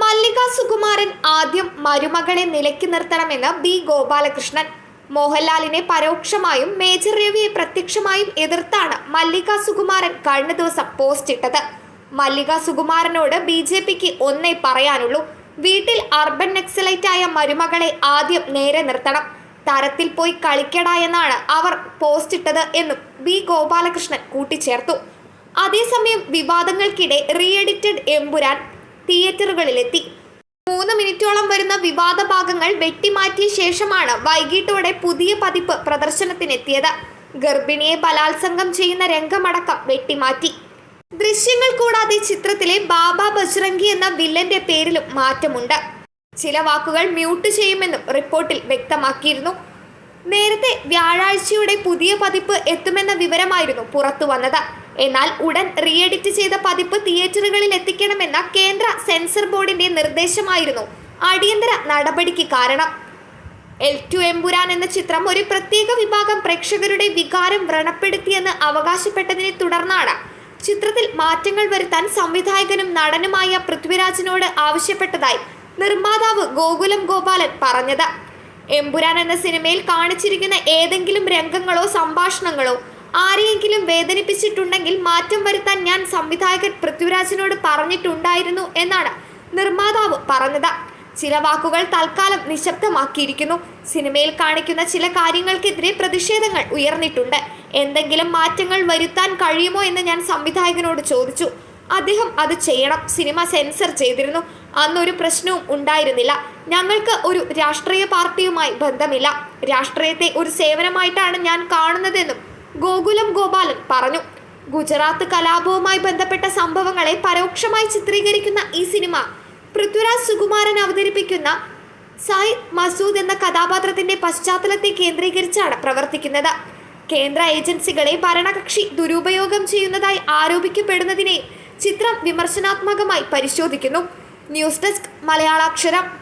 മല്ലിക സുകുമാരൻ ആദ്യം മരുമകളെ നിലയ്ക്ക് നിർത്തണമെന്ന് ബി ഗോപാലകൃഷ്ണൻ. മോഹൻലാലിനെ പരോക്ഷമായും മേജർ രവിയെ പ്രത്യക്ഷമായും എതിർത്താണ് മല്ലിക സുകുമാരൻ കഴിഞ്ഞ ദിവസം പോസ്റ്റ് ഇട്ടത്. മല്ലിക സുകുമാരനോട് ബി ജെ പിക്ക് ഒന്നേ പറയാനുള്ളൂ. വീട്ടിൽ അർബൻ നക്സലൈറ്റായ മരുമകളെ ആദ്യം നേരെ നിർത്തണം. തരത്തിൽ പോയി കളിക്കടാ എന്നാണ് അവർ പോസ്റ്റ് ഇട്ടത് എന്നും ബി ഗോപാലകൃഷ്ണൻ കൂട്ടിച്ചേർത്തു. അതേസമയം വിവാദങ്ങൾക്കിടെ റീഎഡിറ്റഡ് എംപുരാൻ തിയേറ്ററുകളിലെത്തി. മൂന്ന് മിനിറ്റോളം വരുന്ന വിവാദ ഭാഗങ്ങൾ വെട്ടിമാറ്റിയ ശേഷമാണ് വൈകിട്ടോടെ പുതിയ പതിപ്പ് പ്രദർശനത്തിനെത്തിയത്. ഗർഭിണിയെ ബലാത്സംഗം ചെയ്യുന്ന രംഗമടക്കം വെട്ടിമാറ്റി. ദൃശ്യങ്ങൾ കൂടാതെ ചിത്രത്തിലെ ബാബ ബജ്രംഗി എന്ന വില്ലന്റെ പേരിലും മാറ്റമുണ്ട്. ചില വാക്കുകൾ മ്യൂട്ട് ചെയ്യുമെന്നും റിപ്പോർട്ടിൽ വ്യക്തമാക്കിയിരുന്നു. നേരത്തെ വ്യാഴാഴ്ചയുടെ പുതിയ പതിപ്പ് എത്തുമെന്ന വിവരമായിരുന്നു പുറത്തു വന്നത് എന്നാൽ ഉടൻ റീഎഡിറ്റ് ചെയ്ത പതിപ്പ് തിയേറ്ററുകളിൽ എത്തിക്കണമെന്ന കേന്ദ്ര സെൻസർ ബോർഡിന്റെ നിർദ്ദേശമായിരുന്നു. അടിയന്തര നടപടിക്ക് കാരണം. എൽ ടു എമ്പുരാൻ എന്ന ചിത്രം ഒരു പ്രത്യേക വിഭാഗം പ്രേക്ഷകരുടെ വികാരം വ്രണപ്പെടുത്തിയെന്ന് അവകാശപ്പെട്ടതിനെ തുടർന്നാണ്. ചിത്രത്തിൽ മാറ്റങ്ങൾ വരുത്താൻ സംവിധായകനും നടനുമായ പൃഥ്വിരാജിനോട് ആവശ്യപ്പെട്ടതായി നിർമ്മാതാവ് ഗോകുലം ഗോപാലൻ പറഞ്ഞത്. എമ്പുരാൻ എന്ന സിനിമയിൽ കാണിച്ചിരിക്കുന്ന ഏതെങ്കിലും രംഗങ്ങളോ സംഭാഷണങ്ങളോ ആരെയെങ്കിലും വേദനിപ്പിച്ചിട്ടുണ്ടെങ്കിൽ മാറ്റം വരുത്താൻ ഞാൻ സംവിധായകൻ പൃഥ്വിരാജിനോട് പറഞ്ഞിട്ടുണ്ടായിരുന്നു എന്നാണ് നിർമ്മാതാവ് പറഞ്ഞത്. ചില വാക്കുകൾ തൽക്കാലം നിശബ്ദമാക്കിയിരിക്കുന്നു. സിനിമയിൽ കാണിക്കുന്ന ചില കാര്യങ്ങൾക്കെതിരെ പ്രതിഷേധങ്ങൾ ഉയർന്നിട്ടുണ്ട്. എന്തെങ്കിലും മാറ്റങ്ങൾ വരുത്താൻ കഴിയുമോ എന്ന് ഞാൻ സംവിധായകനോട് ചോദിച്ചു. അദ്ദേഹം അത് ചെയ്യണം. സിനിമ സെൻസർ ചെയ്തിരുന്നു. അന്നൊരു പ്രശ്നവും ഉണ്ടായിരുന്നില്ല. ഞങ്ങൾക്ക് ഒരു രാഷ്ട്രീയ പാർട്ടിയുമായി ബന്ധമില്ല. രാഷ്ട്രീയത്തെ ഒരു സേവനമായിട്ടാണ് ഞാൻ കാണുന്നതെന്നും ഗോകുലം ഗോപാലൻ പറഞ്ഞു. ഗുജറാത്ത് കലാപവുമായി ബന്ധപ്പെട്ട സംഭവങ്ങളെ പരോക്ഷമായി ചിത്രീകരിക്കുന്ന ഈ സിനിമ പൃഥ്വിരാജ് സുകുമാരൻ അവതരിപ്പിക്കുന്ന സായി മസൂദ് എന്ന കഥാപാത്രത്തിന്റെ പശ്ചാത്തലത്തെ കേന്ദ്രീകരിച്ചാണ് പ്രവർത്തിക്കുന്നത്. കേന്ദ്ര ഏജൻസികളെ ഭരണകക്ഷി ദുരുപയോഗം ചെയ്യുന്നതായി ആരോപിക്കപ്പെടുന്നതിനെ ചിത്രം വിമർശനാത്മകമായി പരിശോധിക്കുന്നു. News desk മലയാളാക്ഷരം